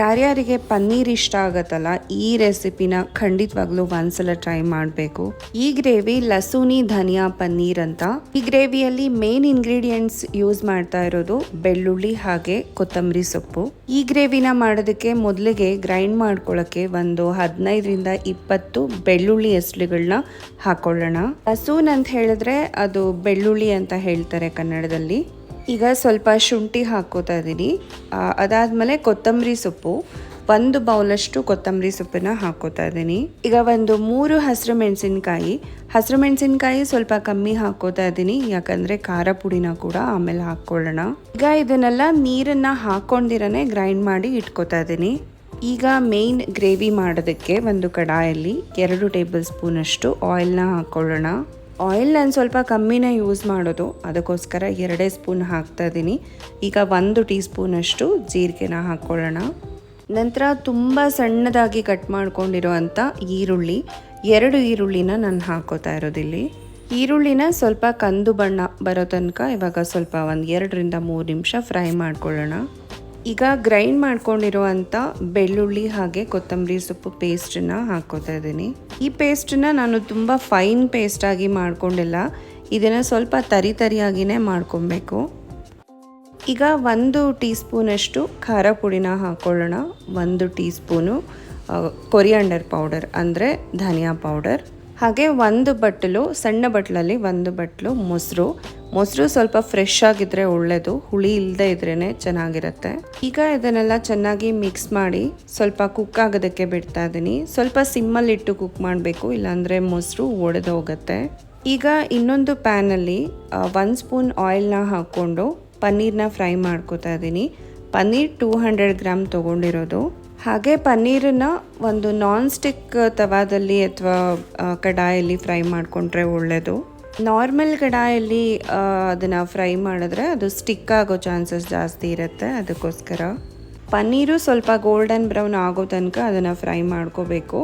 ಯಾರ್ಯಾರಿಗೆ ಪನ್ನೀರ್ ಇಷ್ಟ ಆಗತ್ತಲ್ಲ, ಈ ರೆಸಿಪಿನ ಖಂಡಿತವಾಗ್ಲೂ ಒಂದ್ಸಲ ಟ್ರೈ ಮಾಡಬೇಕು. ಈ ಗ್ರೇವಿ ಲಸೂನಿ ಧನಿಯಾ ಪನ್ನೀರ್ ಅಂತ. ಈ ಗ್ರೇವಿಯಲ್ಲಿ ಮೇನ್ ಇಂಗ್ರೀಡಿಯೆಂಟ್ಸ್ ಯೂಸ್ ಮಾಡ್ತಾ ಇರೋದು ಬೆಳ್ಳುಳ್ಳಿ ಹಾಗೆ ಕೊತ್ತಂಬರಿ ಸೊಪ್ಪು. ಈ ಗ್ರೇವಿನ ಮಾಡೋದಕ್ಕೆ ಮೊದಲಿಗೆ ಗ್ರೈಂಡ್ ಮಾಡ್ಕೊಳ್ಳೋಕೆ ಒಂದು ಹದಿನೈದರಿಂದ ಇಪ್ಪತ್ತು ಬೆಳ್ಳುಳ್ಳಿ ಎಸ್ಳುಗಳನ್ನ ಹಾಕೊಳ್ಳೋಣ. ಲಸೂನ್ ಅಂತ ಹೇಳಿದ್ರೆ ಅದು ಬೆಳ್ಳುಳ್ಳಿ ಅಂತ ಹೇಳ್ತಾರೆ ಕನ್ನಡದಲ್ಲಿ. ಈಗ ಸ್ವಲ್ಪ ಶುಂಠಿ ಹಾಕೋತಾ ಇದ್ದೀನಿ. ಅದಾದಮೇಲೆ ಕೊತ್ತಂಬರಿ ಸೊಪ್ಪು. ಒಂದು ಬೌಲಷ್ಟು ಕೊತ್ತಂಬರಿ ಸೊಪ್ಪನ್ನ ಹಾಕೋತಾ ಇದ್ದೀನಿ. ಈಗ ಒಂದು ಮೂರು ಹಸಿರು ಮೆಣಸಿನ್ಕಾಯಿ. ಹಸಿರು ಮೆಣಸಿನ್ಕಾಯಿ ಸ್ವಲ್ಪ ಕಮ್ಮಿ ಹಾಕೋತಾ ಇದ್ದೀನಿ. ಯಾಕಂದರೆ ಖಾರ ಪುಡಿನ ಕೂಡ ಆಮೇಲೆ ಹಾಕ್ಕೊಳ್ಳೋಣ. ಈಗ ಇದನ್ನೆಲ್ಲ ನೀರನ್ನು ಹಾಕ್ಕೊಂಡಿರನೇ ಗ್ರೈಂಡ್ ಮಾಡಿ ಇಟ್ಕೋತಾ ಇದ್ದೀನಿ. ಈಗ ಮೇಯ್ನ್ ಗ್ರೇವಿ ಮಾಡೋದಕ್ಕೆ ಒಂದು ಕಡಾಯಲ್ಲಿ ಎರಡು ಟೇಬಲ್ ಸ್ಪೂನಷ್ಟು ಆಯಿಲ್ನ ಹಾಕ್ಕೊಳ್ಳೋಣ. ಆಯಿಲ್ ನಾನು ಸ್ವಲ್ಪ ಕಮ್ಮಿನೇ ಯೂಸ್ ಮಾಡೋದು. ಅದಕ್ಕೋಸ್ಕರ ಎರಡೇ ಸ್ಪೂನ್ ಹಾಕ್ತಾ ಇದ್ದೀನಿ. ಈಗ ಒಂದು ಟೀ ಸ್ಪೂನಷ್ಟು ಜೀರಿಗೆನ ಹಾಕ್ಕೊಳ್ಳೋಣ ನಂತರ ತುಂಬ ಸಣ್ಣದಾಗಿ ಕಟ್ ಮಾಡ್ಕೊಂಡಿರೋ ಈರುಳ್ಳಿ. ಎರಡು ಈರುಳ್ಳಿನ ನಾನು ಹಾಕೋತಾ ಇರೋದಿಲ್ಲಿ. ಈರುಳ್ಳಿನ ಸ್ವಲ್ಪ ಕಂದು ಬಣ್ಣ ಬರೋ ತನಕ ಇವಾಗ ಸ್ವಲ್ಪ ಒಂದು ಎರಡರಿಂದ ಮೂರು ನಿಮಿಷ ಫ್ರೈ ಮಾಡ್ಕೊಳ್ಳೋಣ. ಈಗ ಗ್ರೈಂಡ್ ಮಾಡ್ಕೊಂಡಿರುವಂಥ ಬೆಳ್ಳುಳ್ಳಿ ಹಾಗೆ ಕೊತ್ತಂಬರಿ ಸೊಪ್ಪು ಪೇಸ್ಟನ್ನ ಹಾಕೋತಾ ಇದ್ದೀನಿ. ಈ ಪೇಸ್ಟನ್ನ ನಾನು ತುಂಬ ಫೈನ್ ಪೇಸ್ಟಾಗಿ ಮಾಡ್ಕೊಂಡಿಲ್ಲ, ಇದನ್ನು ಸ್ವಲ್ಪ ತರಿ ತರಿಯಾಗಿಯೇ ಮಾಡ್ಕೊಬೇಕು. ಈಗ ಒಂದು ಟೀ ಸ್ಪೂನಷ್ಟು ಖಾರ ಪುಡಿನ ಹಾಕ್ಕೊಳ್ಳೋಣ ಒಂದು ಟೀ ಸ್ಪೂನು ಕೊರಿಯಾಂಡರ್ ಪೌಡರ್ ಅಂದರೆ ಧನಿಯಾ ಪೌಡರ್. ಹಾಗೆ ಒಂದು ಬಟ್ಟಲು ಸಣ್ಣ ಬಟ್ಲಲ್ಲಿ ಒಂದು ಬಟ್ಲು, ಮೊಸರು. ಮೊಸರು ಸ್ವಲ್ಪ ಫ್ರೆಶ್ ಆಗಿದ್ರೆ ಒಳ್ಳೆಯದು ಹುಳಿ ಇಲ್ಲದೆ ಇದ್ರೇ ಚೆನ್ನಾಗಿರುತ್ತೆ. ಈಗ ಇದನ್ನೆಲ್ಲ ಚೆನ್ನಾಗಿ ಮಿಕ್ಸ್ ಮಾಡಿ ಸ್ವಲ್ಪ ಕುಕ್ ಆಗೋದಕ್ಕೆ ಬಿಡ್ತಾ ಇದ್ದೀನಿ ಸ್ವಲ್ಪ ಸಿಮ್ಮಲ್ಲಿ ಇಟ್ಟು ಕುಕ್ ಮಾಡಬೇಕು, ಇಲ್ಲಾಂದರೆ ಮೊಸರು ಒಡೆದು ಹೋಗುತ್ತೆ. ಈಗ ಇನ್ನೊಂದು ಪ್ಯಾನಲ್ಲಿ ಒನ್ ಸ್ಪೂನ್ ಆಯಿಲ್ನ ಹಾಕ್ಕೊಂಡು ಪನ್ನೀರ್ನ ಫ್ರೈ ಮಾಡ್ಕೋತಾ ಇದ್ದೀನಿ ಪನ್ನೀರ್ ಟೂ ಹಂಡ್ರೆಡ್ ಗ್ರಾಮ್ ತೊಗೊಂಡಿರೋದು. ಹಾಗೆ ಪನ್ನೀರನ್ನ ಒಂದು ನಾನ್ ಸ್ಟಿಕ್ ತವಾದಲ್ಲಿ ಅಥವಾ ಕಡಾಯಲ್ಲಿ ಫ್ರೈ ಮಾಡಿಕೊಂಡ್ರೆ ಒಳ್ಳೆಯದು ನಾರ್ಮಲ್ ಕಡಾಯಲ್ಲಿ ಅದನ್ನು ಫ್ರೈ ಮಾಡಿದ್ರೆ ಅದು ಸ್ಟಿಕ್ ಆಗೋ ಚಾನ್ಸಸ್ ಜಾಸ್ತಿ ಇರುತ್ತೆ ಅದಕ್ಕೋಸ್ಕರ. ಪನ್ನೀರು ಸ್ವಲ್ಪ ಗೋಲ್ಡನ್ ಬ್ರೌನ್ ಆಗೋ ತನಕ ಅದನ್ನು ಫ್ರೈ ಮಾಡ್ಕೋಬೇಕು.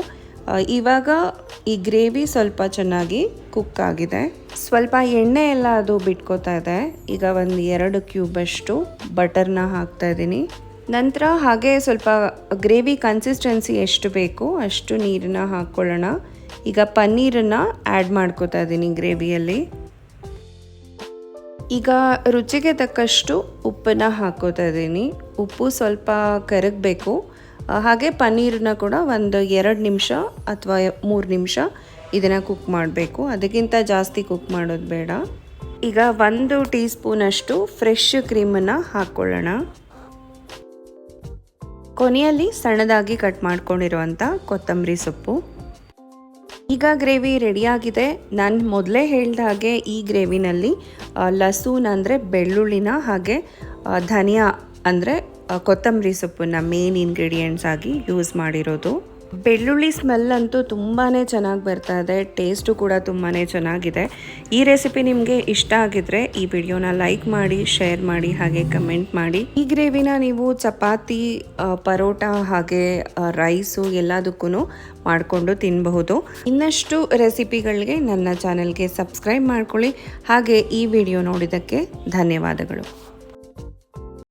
ಇವಾಗ ಈ ಗ್ರೇವಿ ಸ್ವಲ್ಪ ಚೆನ್ನಾಗಿ ಕುಕ್ ಆಗಿದೆ. ಸ್ವಲ್ಪ ಎಣ್ಣೆ ಎಲ್ಲ ಅದು ಬಿಟ್ಕೋತಾ ಇದೆ. ಈಗ ಒಂದು ಎರಡು ಕ್ಯೂಬಷ್ಟು ಬಟರ್ನ ಹಾಕ್ತಾ ಇದ್ದೀನಿ ನಂತರ ಹಾಗೆ ಸ್ವಲ್ಪ ಗ್ರೇವಿ ಕನ್ಸಿಸ್ಟೆನ್ಸಿ ಎಷ್ಟು ಬೇಕು ಅಷ್ಟು ನೀರನ್ನ ಹಾಕ್ಕೊಳ್ಳೋಣ ಈಗ ಪನ್ನೀರನ್ನು ಆ್ಯಡ್ ಮಾಡ್ಕೋತಾ ಇದ್ದೀನಿ ಗ್ರೇವಿಯಲ್ಲಿ. ಈಗ ರುಚಿಗೆ ತಕ್ಕಷ್ಟು ಉಪ್ಪನ್ನು ಹಾಕೋತಾ ಇದ್ದೀನಿ. ಉಪ್ಪು ಸ್ವಲ್ಪ ಕರಗಬೇಕು. ಹಾಗೆ ಪನ್ನೀರನ್ನ ಕೂಡ ಒಂದು ಎರಡು ನಿಮಿಷ ಅಥವಾ ಮೂರು ನಿಮಿಷ ಇದನ್ನು ಕುಕ್ ಮಾಡಬೇಕು. ಅದಕ್ಕಿಂತ ಜಾಸ್ತಿ ಕುಕ್ ಮಾಡೋದು ಬೇಡ. ಈಗ ಒಂದು ಟೀ ಸ್ಪೂನಷ್ಟು ಫ್ರೆಶ್ ಕ್ರೀಮನ್ನು ಹಾಕ್ಕೊಳ್ಳೋಣ ಕೊನೆಯಲ್ಲಿ ಸಣ್ಣದಾಗಿ ಕಟ್ ಮಾಡ್ಕೊಂಡಿರುವಂಥ ಕೊತ್ತಂಬರಿ ಸೊಪ್ಪು. ಈಗ ಗ್ರೇವಿ ರೆಡಿಯಾಗಿದೆ ನಾನು ಮೊದಲೇ ಹೇಳಿದ ಹಾಗೆ ಈ ಗ್ರೇವಿನಲ್ಲಿ ಲಸೂನ್ ಅಂದರೆ ಬೆಳ್ಳುಳ್ಳಿನ ಹಾಗೆ ಧನಿಯಾ ಅಂದರೆ ಕೊತ್ತಂಬರಿ ಸೊಪ್ಪನ್ನ ಮೇನ್ ಇಂಗ್ರೀಡಿಯೆಂಟ್ಸ್ ಆಗಿ ಯೂಸ್ ಮಾಡಿರೋದು. ಬೆಳ್ಳುಳ್ಳಿ ಸ್ಮೆಲ್ ಅಂತೂ ತುಂಬಾ ಚೆನ್ನಾಗಿ ಬರ್ತಾ ಇದೆ. ಟೇಸ್ಟು ಕೂಡ ತುಂಬಾ ಚೆನ್ನಾಗಿದೆ. ಈ ರೆಸಿಪಿ ನಿಮಗೆ ಇಷ್ಟ ಆಗಿದ್ರೆ ಈ ವಿಡಿಯೋನ ಲೈಕ್ ಮಾಡಿ ಶೇರ್ ಮಾಡಿ, ಹಾಗೆ ಕಮೆಂಟ್ ಮಾಡಿ. ಈ ಗ್ರೇವಿನ ನೀವು ಚಪಾತಿ ಪರೋಟ ಹಾಗೆ ರೈಸು ಎಲ್ಲದಕ್ಕೂ ಮಾಡಿಕೊಂಡು ತಿನ್ನಬಹುದು ಇನ್ನಷ್ಟು ರೆಸಿಪಿಗಳಿಗೆ ನನ್ನ ಚಾನೆಲ್ಗೆ ಸಬ್ಸ್ಕ್ರೈಬ್ ಮಾಡ್ಕೊಳ್ಳಿ. ಹಾಗೆ ಈ ವಿಡಿಯೋ ನೋಡಿದ್ದಕ್ಕೆ ಧನ್ಯವಾದಗಳು.